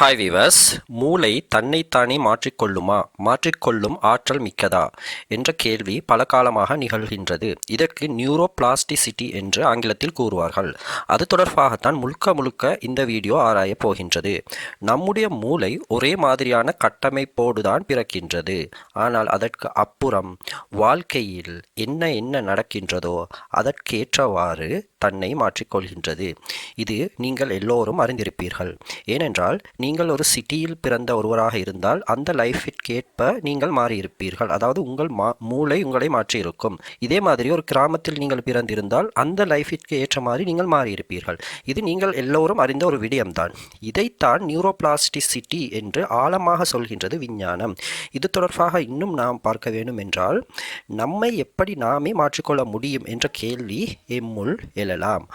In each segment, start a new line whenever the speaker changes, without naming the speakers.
Hi viewers மூளை தன்னைத்தானே மாற்றிக்கொள்ளுமா? மாற்றிக்கொள்ளும் ஆற்றல் மிக்கதா? என்ற கேள்வி பல காலமாக நிகழ்கின்றது. இதற்கு நியூரோபிளாஸ்டிசிட்டி என்று ஆங்கிலத்தில் கூறுவார்கள். அது தொடர்பாகத்தான் முழுக்க முழுக்க இந்த வீடியோ ஆராயப் போகின்றது. நம்முடைய மூளை ஒரே மாதிரியான கட்டமைப்போடு தான் பிறக்கின்றது. ஆனால் அதற்கு அப்புறம் வாழ்க்கையில் என்ன என்ன நடக்கின்றதோ அதற்கேற்றவாறு தன்னை மாற்றிக்கொள்கின்றது. இது நீங்கள் எல்லோரும் அறிந்திருப்பீர்கள். ஏனென்றால் நீங்கள் ஒரு சிட்டியில் பிறந்த ஒருவராக இருந்தால் அந்த லைஃபிற்கேற்ப நீங்கள் மாறியிருப்பீர்கள். அதாவது உங்கள் மா மூளை உங்களை மாற்றியிருக்கும். இதே மாதிரி ஒரு கிராமத்தில் நீங்கள் பிறந்திருந்தால் அந்த லைஃபிற்கு ஏற்ற மாதிரி நீங்கள் மாறியிருப்பீர்கள். இது நீங்கள் எல்லோரும் அறிந்த ஒரு விடயம்தான். இதைத்தான் நியூரோபிளாஸ்டிசிட்டி என்று ஆழமாக சொல்கின்றது விஞ்ஞானம். இது தொடர்பாக இன்னும் நாம் பார்க்க வேண்டும் என்றால் நம்மை எப்படி நாமே மாற்றிக்கொள்ள முடியும் என்ற கேள்வி எம்முள் எழலாம்.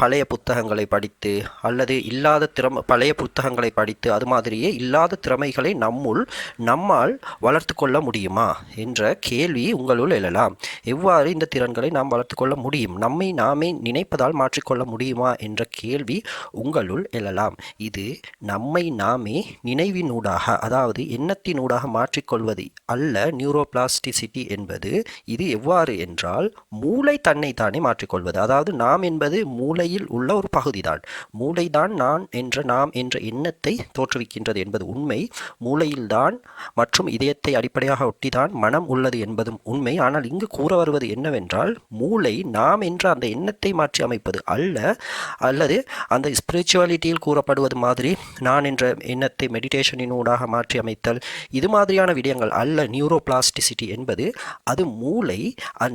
பழைய புத்தகங்களை படித்து அல்லது இல்லாத திறம் பழைய புத்தகங்களை படித்து அது மாதிரியே இல்லாத திறமைகளை நம்முள் நம்மால் வளர்த்து கொள்ள முடியுமா? என்ற கேள்வி உங்களுள் எழலாம். எவ்வாறு இந்த திறன்களை நாம் வளர்த்து கொள்ள முடியும்? நம்மை நாமே நினைப்பதால் மாற்றிக்கொள்ள முடியுமா? என்ற கேள்வி உங்களுள் எழலாம். இது நம்மை நாமே நினைவினூடாக அதாவது எண்ணத்தினூடாக மாற்றிக்கொள்வது அல்ல நியூரோபிளாஸ்டிசிட்டி என்பது. இது எவ்வாறு என்றால் மூளை தன்னை தானே மாற்றிக்கொள்வது அதாவது நாம் என்பது மூளையில் உள்ள ஒரு பகுதிதான். மூளைதான் நான் என்ற நாம் என்ற எண்ணத்தை தோற்றுவிக்கின்றது என்பது உண்மை. மூளையில்தான் மற்றும் இதயத்தை அடிப்படையாக ஒட்டிதான் மனம் உள்ளது என்பதும் உண்மை. ஆனால் இங்கு கூற வருவது என்னவென்றால் மூளை நாம் என்ற அந்த எண்ணத்தை மாற்றி அமைப்பது அல்ல. அல்லது அந்த ஸ்பிரிச்சுவாலிட்டியில் கூறப்படுவது மாதிரி நான் என்ற எண்ணத்தை மெடிடேஷனின் ஊடாக மாற்றி அமைத்தல் இது மாதிரியான விடயங்கள் அல்ல. நியூரோபிளாஸ்டிசிட்டி என்பது அது மூளை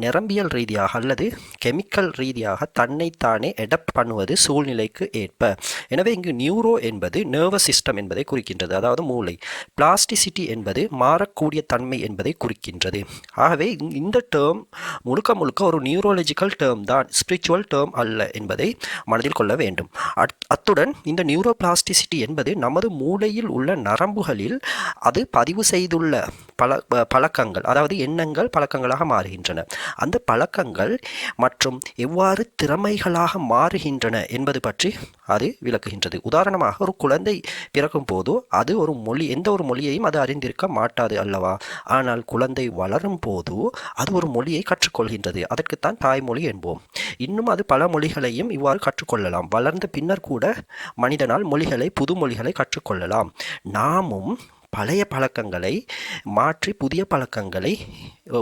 நிரம்பியல் ரீதியாக அல்லது கெமிக்கல் ரீதியாக தன்னைத்தானே எடப்ட் பண்ணுவது சூழ்நிலைக்கு ஏற்ப. எனவே இங்கு நியூரோ என்பது நர்வஸ் சிஸ்டம் என்பதை குறிக்கின்றது. அதாவது மூளை. பிளாஸ்டிசிட்டி என்பது மாறக்கூடிய தன்மை என்பதை குறிக்கின்றது. ஆகவே இந்த டேர்ம் முழுக்க முழுக்க ஒரு நியூரோலஜிக்கல் டேர்ம் தான். ஸ்பிரிச்சுவல் டேர்ம் அல்ல என்பதை மனதில் கொள்ள வேண்டும். அத்- அத்துடன் இந்த நியூரோபிளாஸ்டிசிட்டி என்பது நமது மூளையில் உள்ள நரம்புகளில் அது பதிவு செய்துள்ள பல பழக்கங்கள் அதாவது எண்ணங்கள் பழக்கங்களாக மாறுகின்றன. அந்த பழக்கங்கள் மற்றும் எவ்வாறு திறமைகளாக மாறுகின்றன என்பது பற்றி அது விளக்குகின்றது. உதாரணமாக ஒரு குழந்தை பிறக்கும் போதோ அது ஒரு மொழி எந்த ஒரு மொழியையும் அது அறிந்திருக்க மாட்டாது அல்லவா? ஆனால் குழந்தை வளரும் போது அது ஒரு மொழியை கற்றுக்கொள்கின்றது. அதற்குத்தான் தாய்மொழி என்போம். இன்னும் அது பல மொழிகளையும் இவ்வாறு கற்றுக்கொள்ளலாம். வளர்ந்த பின்னர் கூட மனிதனால் மொழிகளை புது மொழிகளை கற்றுக்கொள்ளலாம். நாமும் பழைய பழக்கங்களை மாற்றி புதிய பழக்கங்களை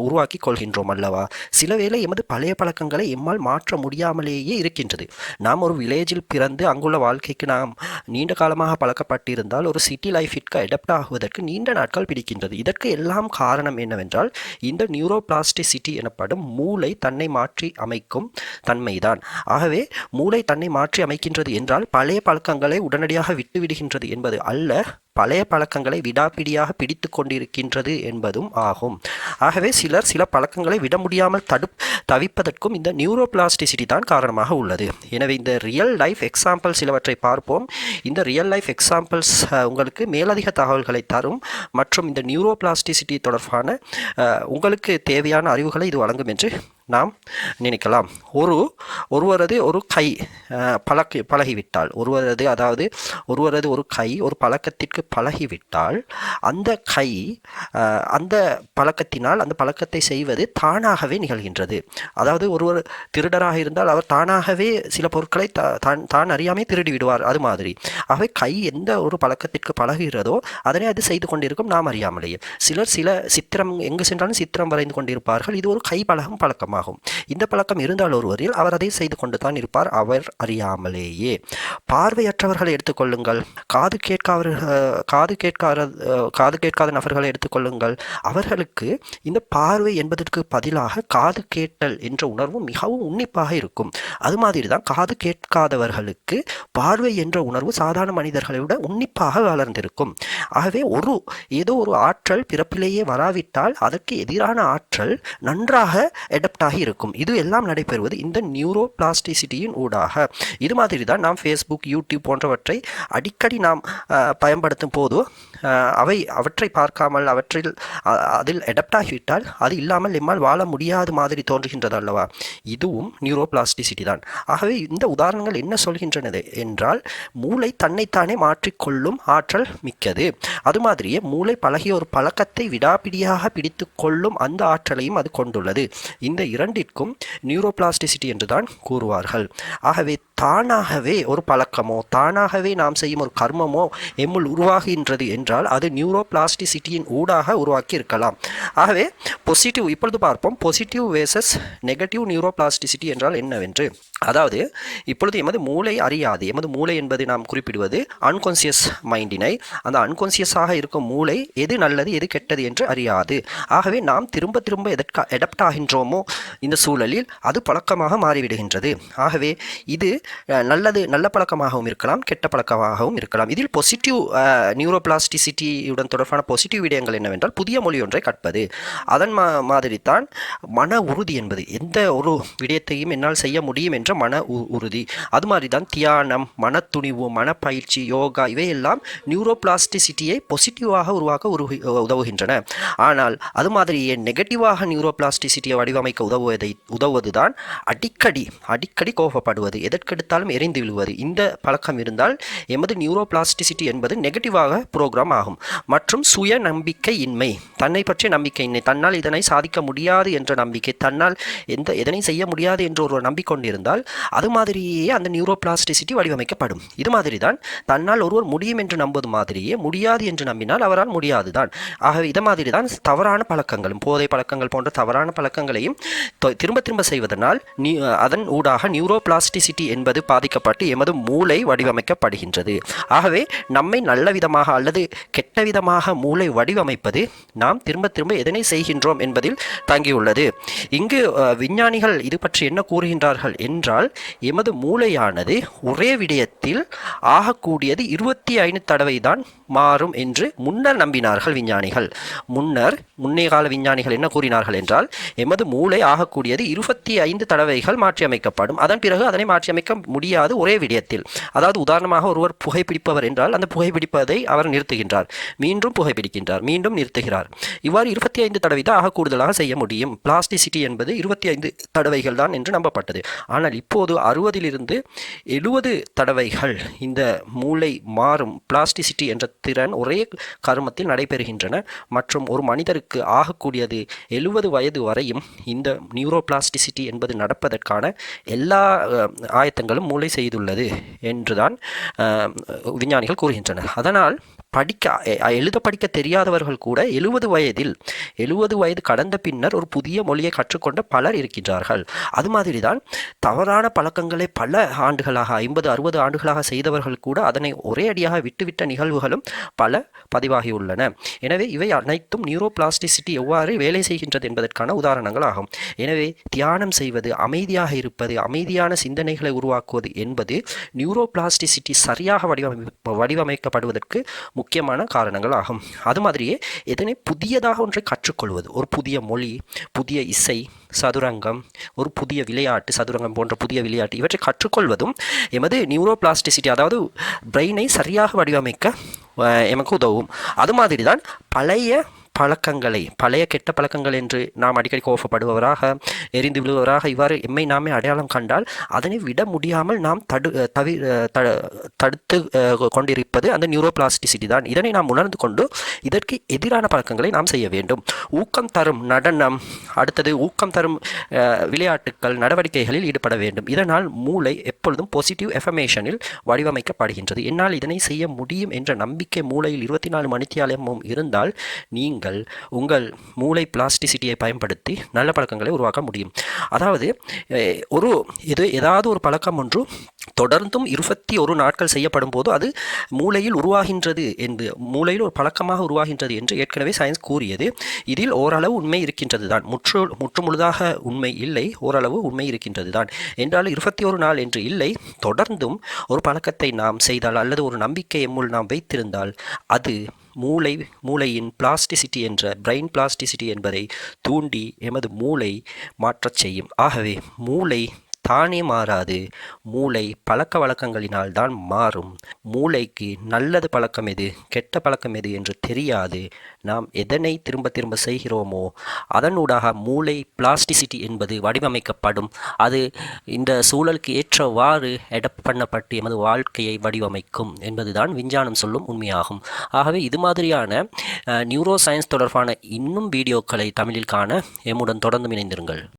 உருவாக்கி கொள்கின்றோம் அல்லவா? சில வேளை எமது பழைய பழக்கங்களை எம்மால் மாற்ற முடியாமலேயே இருக்கின்றது. நாம் ஒரு வில்லேஜில் பிறந்து அங்குள்ள வாழ்க்கைக்கு நாம் நீண்ட காலமாக பழக்கப்பட்டிருந்தால் ஒரு சிட்டி லைஃபிற்கு அடாப்ட் ஆகுவதற்கு நீண்ட நாட்கள் பிடிக்கின்றது. இதற்கு எல்லாம் காரணம் என்னவென்றால் இந்த நியூரோபிளாஸ்டிசிட்டி எனப்படும் மூளை தன்னை மாற்றி அமைக்கும் தன்மைதான். ஆகவே மூளை தன்னை மாற்றி அமைக்கின்றது என்றால் பழைய பழக்கங்களை உடனடியாக விட்டுவிடுகின்றது என்பது அல்ல. பழைய பழக்கங்களை விடாப்பிடியாக பிடித்து கொண்டிருக்கின்றது என்பதும் ஆகும். ஆகவே சிலர் சில பழக்கங்களை விட முடியாமல் தடு தவிப்பதற்கும் இந்த நியூரோபிளாஸ்டிசிட்டி தான் காரணமாக உள்ளது. எனவே இந்த ரியல் லைஃப் எக்ஸாம்பிள் சிலவற்றை பார்ப்போம். இந்த ரியல் லைஃப் எக்ஸாம்பிள்ஸ் உங்களுக்கு மேலதிக தகவல்களை தரும் மற்றும் இந்த நியூரோபிளாஸ்டிசிட்டி தொடர்பான உங்களுக்கு தேவையான அறிவுகளை இது வழங்கும் என்று நாம் நினைக்கலாம். ஒரு ஒருவரது ஒரு கை அஹ், பழகிவிட்டால் ஒருவரது அதாவது ஒருவரது ஒரு கை ஒரு பழக்கத்திற்கு பழகிவிட்டால் அந்த கை அந்த பழக்கத்தினால் அந்த பழக்கத்தை செய்வது தானாகவே நிகழ்கின்றது. அதாவது ஒருவர் திருடராக இருந்தால் அவர் தானாகவே சில பொருட்களை தான் தான் அறியாமே திருடி விடுவார் அது மாதிரி. ஆகவே கை எந்த ஒரு பழக்கத்திற்கு பழகுகிறதோ அதனை அது செய்து கொண்டிருக்கும் நாம் அறியாமலேயே. சிலர் சில சித்திரம் எங்கு சென்றாலும் சித்திரம் வரைந்து கொண்டிருப்பார்கள். இது ஒரு கை பழகும் பழக்கமாகும் இந்த பழக்கம் இருந்தால் ஒருவரில் அவர் அதை செய்து கொண்டு தான் இருப்பார். அவர் அறியாமலேயே. பார்வையற்றவர்களை எடுத்துக்கொள்ளுங்கள் காது கேட்காத காது கேட்காத காது கேட்காத நபர்களை எடுத்துக்கொள்ளுங்கள் அவர்களுக்கு இந்த பார்வை என்பதற்கு பதிலாக காது கேட்டல் என்ற உணர்வு மிகவும் உன்னிப்பாக இருக்கும். அது மாதிரி தான் காது கேட்காதவர்களுக்கு பார்வை என்ற உணர்வு சாதாரண மனிதர்களை விட உன்னிப்பாக வளர்ந்திருக்கும். ஆகவே ஒரு ஏதோ ஒரு ஆற்றல் பிறப்பிலேயே வராவிட்டால் அதற்கு எதிரான ஆற்றல் நன்றாக எடப்ட் அடப்ட் ஆகி இருக்கும். இது எல்லாம் நடைபெறுவது இந்த நியூரோ பிளாஸ்டிசிட்டியின் ஊடாக. இது மாதிரி தான் நாம் ஃபேஸ்புக் யூடியூப் போன்றவற்றை அடிக்கடி நாம் பயன்படுத்தும் போது அவை அவற்றை பார்க்காமல் அவற்றில் அதில் அடப்ட் ஆகிவிட்டால் அது இல்லாமல் எம்மால் வாழ முடியாத மாதிரி தோன்றுகின்றது அல்லவா? இதுவும் நியூரோ பிளாஸ்டிசிட்டி தான். ஆகவே இந்த உதாரணங்கள் என்ன சொல்கின்றனது என்றால் மூளை தன்னைத்தானே மாற்றிக்கொள்ளும் ஆற்றல் மிக்கது. அது மாதிரியே மூளை பழகிய ஒரு பழக்கத்தை விடாபிடியாக பிடித்து கொள்ளும் அந்த ஆற்றலையும் அது கொண்டுள்ளது. இந்த இரண்டிற்கும் நியூரோபிளாஸ்டிசிட்டி என்று தான் கூறுவார்கள். ஆகவே தானாகவே ஒரு பழக்கமோ தானாகவே நாம் செய்யும் ஒரு கர்மமோ எம்முள் உருவாகின்றது என்றால் அது நியூரோபிளாஸ்டிசிட்டியின் ஊடாக உருவாக்கி இருக்கலாம் ஆகவே பொசிட்டிவ் இப்பொழுது பார்ப்போம். பொசிட்டிவ் வேசஸ் நெகட்டிவ் நியூரோபிளாஸ்டிசிட்டி என்றால் என்னவென்று? அதாவது இப்பொழுது எமது மூளை அறியாது. எமது மூளை என்பது நாம் குறிப்பிடுவது அன்கான்சியஸ் மைண்டினை அந்த அன்கான்சியஸாக இருக்கும் மூளை எது நல்லது எது கெட்டது என்று அறியாது. ஆகவே நாம் திரும்ப திரும்ப எதற்கா அடப்ட் ஆகின்றோமோ இந்த சூழலில் அது பழக்கமாக மாறிவிடுகின்றது. ஆகவே இது நல்லது நல்ல பழக்கமாகவும் இருக்கலாம் கெட்ட பழக்கமாகவும் இருக்கலாம். இதில் பொசிட்டிவ் நியூரோபிளாஸ்டிசிட்டியுடன் தொடர்பான பொசிட்டிவ் விடயங்கள் என்னவென்றால் புதிய மொழி ஒன்றை கற்பது. அதன் மா மாதிரி தான் மன உறுதி என்பது. எந்த ஒரு விடயத்தையும் என்னால் செய்ய முடியும் என்ற மன உ- உறுதி. அது மாதிரி தான் தியானம் மனத்துணிவு மனப்பயிற்சி யோகா இவையெல்லாம் நியூரோபிளாஸ்டிசிட்டியை பொசிட்டிவாக உருவாக்க உரு உதவுகின்றன. ஆனால் அது மாதிரியே நெகட்டிவாக நியூரோபிளாஸ்டிசிட்டியை வடிவமைக்க உதவுவதை உதவுவதுதான் அடிக்கடி அடிக்கடி கோபப்படுவது. எதற்கெடுத்தாலும் எரிந்து விழுவது இந்த பழக்கம் இருந்தால் எமது நியூரோபிளாஸ்டிசிட்டி என்பது நெகட்டிவாக ப்ரோக்ராம் ஆகும். மற்றும் சுய நம்பிக்கை இன்மை தன்னை பற்றிய நம்பிக்கையின்மை. தன்னால் இதனை சாதிக்க முடியாது என்ற நம்பிக்கை. தன்னால் எந்த எதனை செய்ய முடியாது என்று ஒருவர் நம்பிக்கொண்டிருந்தால் அது மாதிரியே அந்த நியூரோபிளாஸ்டிசிட்டி வடிவமைக்கப்படும். இது மாதிரி தான் தன்னால் ஒருவர் முடியும் என்று நம்புவது மாதிரியே முடியாது என்று நம்பினால் அவரால் முடியாது தான் ஆகவே இது மாதிரி தான் தவறான பழக்கங்களும். போதை பழக்கங்கள் போன்ற தவறான பழக்கங்களையும் தொ- திரும்ப திரும்ப செய்வதனால் அதன் ஊடாக நியூரோபிளாஸ்டிசிட்டி என்பது என்பது பாதிக்கப்பட்டு எமது மூளை வடிவமைக்கப்படுகின்றது. ஆகவே நம்மை நல்ல விதமாக அல்லது கெட்ட விதமாக மூளை வடிவமைப்பது நாம் திரும்ப திரும்ப எதனை செய்கின்றோம் என்பதில் தங்கியுள்ளது. இங்கு விஞ்ஞானிகள் இது பற்றி என்ன கூறுகின்றார்கள் என்றால் எமது மூளையானது ஒரே விடயத்தில் ஆகக்கூடியது இருபத்தி ஐந்து தடவை தான் மாறும் என்று முன்னர் நம்பினார்கள் விஞ்ஞானிகள். முன்னர் முன்னே கால விஞ்ஞானிகள் என்ன கூறினார்கள் என்றால் எமது மூளை ஆகக்கூடியது இருபத்தி ஐந்து தடவைகள் மாற்றியமைக்கப்படும். அதன் பிறகு அதனை மாற்றியமைக்க முடியாது ஒரே விடயத்தில். அதாவது உதாரணமாக ஒருவர் புகைப்பிடிப்பவர் என்றால் அந்த புகைப்பிடிப்பதை அவர் நிறுத்துகின்றார். மீண்டும் புகைப்பிடிக்கின்றார் மீண்டும் நிறுத்துகிறார். இவ்வாறு இருபத்தி ஐந்து தடவை தான் ஆக கூடுதலாக செய்ய முடியும். பிளாஸ்டிசிட்டி என்பது இருபத்தி ஐந்து தடவைகள் தான் என்று நம்பப்பட்டது. ஆனால் இப்போது அறுபதிலிருந்து எழுபது தடவைகள் இந்த மூளை மாறும். பிளாஸ்டிசிட்டி என்ற திறன் ஒரே கருமத்தில் நடைபெறுகின்றன. மற்றும் ஒரு மனிதருக்கு ஆகக்கூடியது எழுபது வயது வரையும் இந்த நியூரோபிளாஸ்டிசிட்டி என்பது நடப்பதற்கான எல்லா ஆயத்தங்களும் மூளை செய்துள்ளது என்றுதான் விஞ்ஞானிகள் கூறுகின்றனர். அதனால் படிக்க எழுத படிக்க தெரியாதவர்கள் கூட எழுபது வயதில் எழுபது வயது கடந்த பின்னர் ஒரு புதிய மொழியை கற்றுக்கொண்ட பலர் இருக்கின்றார்கள். அது மாதிரி தான் தவறான பழக்கங்களை பல ஆண்டுகளாக ஐம்பது அறுபது ஆண்டுகளாக செய்தவர்கள் கூட அதனை ஒரே அடியாக விட்டுவிட்ட நிகழ்வுகளும் பல பதிவாகியுள்ளன. எனவே இவை அனைத்தும் நியூரோபிளாஸ்டிசிட்டி எவ்வாறு வேலை செய்கின்றது என்பதற்கான உதாரணங்கள் ஆகும் எனவே தியானம் செய்வது அமைதியாக இருப்பது அமைதியான சிந்தனைகளை உருவாக்குவது என்பது நியூரோபிளாஸ்டிசிட்டி சரியாக வடிவமை வடிவமைக்கப்படுவதற்கு முக்கியமான காரணங்கள் ஆகும். அது மாதிரியே எதனை புதியதாக ஒன்றை கற்றுக்கொள்வது? ஒரு புதிய மொழி புதிய இசை சதுரங்கம் ஒரு புதிய விளையாட்டு சதுரங்கம் போன்ற புதிய விளையாட்டு இவற்றை கற்றுக்கொள்வதும் எமது நியூரோபிளாஸ்டிசிட்டி அதாவது பிரெயினை சரியாக வடிவமைக்க எமக்கு உதவும். அது மாதிரி தான் பழைய பழக்கங்களை பழைய கெட்ட பழக்கங்கள் என்று நாம் அடிக்கடி கோபப்படுபவராக எரிந்து விழுவராக இவ்வாறு எம்மை நாமே அடையாளம் கண்டால் அதனை விட முடியாமல் நாம் தடு தவி தடுத்து கொண்டிருப்பது அந்த நியூரோபிளாஸ்டிசிட்டி தான். இதனை நாம் உணர்ந்து கொண்டு இதற்கு எதிரான பழக்கங்களை நாம் செய்ய வேண்டும். ஊக்கம் தரும் நடனம் அடுத்தது ஊக்கம் தரும் விளையாட்டுக்கள் நடவடிக்கைகளில் ஈடுபட வேண்டும். இதனால் மூளை எப்பொழுதும் பாசிட்டிவ் எஃபமேஷனில் வடிவமைக்கப்படுகின்றது. என்னால் இதனை செய்ய முடியும் என்ற நம்பிக்கை மூளையில் இருபத்தி நாலு மணித்தியாலமும் இருந்தால் நீங்கள் உங்கள் மூளை பிளாஸ்டிசிட்டியை பயன்படுத்தி நல்ல பழக்கங்களை உருவாக்க முடியும். அதாவது ஒரு இது ஏதாவது ஒரு பழக்கம் ஒன்று தொடர்ந்தும் இருபத்தி ஒரு நாட்கள் செய்யப்படும் போது அது மூளையில் உருவாகின்றது என்று மூளையில் ஒரு பழக்கமாக உருவாகின்றது என்று ஏற்கனவே சயின்ஸ் கூறியது. இதில் ஓரளவு உண்மை இருக்கின்றது தான் முற்று முற்றுமுழுதாக உண்மை இல்லை ஓரளவு உண்மை இருக்கின்றது தான் என்றாலும் இருபத்தி ஒரு நாள் என்று இல்லை தொடர்ந்தும் ஒரு பழக்கத்தை நாம் செய்தால் அல்லது ஒரு நம்பிக்கை எம்முள் நாம் வைத்திருந்தால் அது மூளை மூளையின் பிளாஸ்டிசிட்டி என்ற பிரெயின் பிளாஸ்டிசிட்டி என்பதை தூண்டி எமது மூளை மாற்றச் செய்யும். ஆகவே மூளை தானே மாறாது. மூளை பழக்க வழக்கங்களினால் தான் மாறும். மூளைக்கு நல்லது பழக்கம் எது கெட்ட பழக்கம் எது என்று தெரியாது. நாம் எதனை திரும்ப திரும்ப செய்கிறோமோ அதனூடாக மூளை பிளாஸ்டிசிட்டி என்பது வடிவமைக்கப்படும். அது இந்த சூழலுக்கு ஏற்றவாறு எடப் பண்ணப்பட்டு எமது வாழ்க்கையை வடிவமைக்கும் என்பதுதான் விஞ்ஞானம் சொல்லும் உண்மையாகும். ஆகவே இது மாதிரியான நியூரோ சயின்ஸ் தொடர்பான இன்னும் வீடியோக்களை தமிழில் காண எம்முடன் தொடர்ந்து இணைந்திருங்கள்.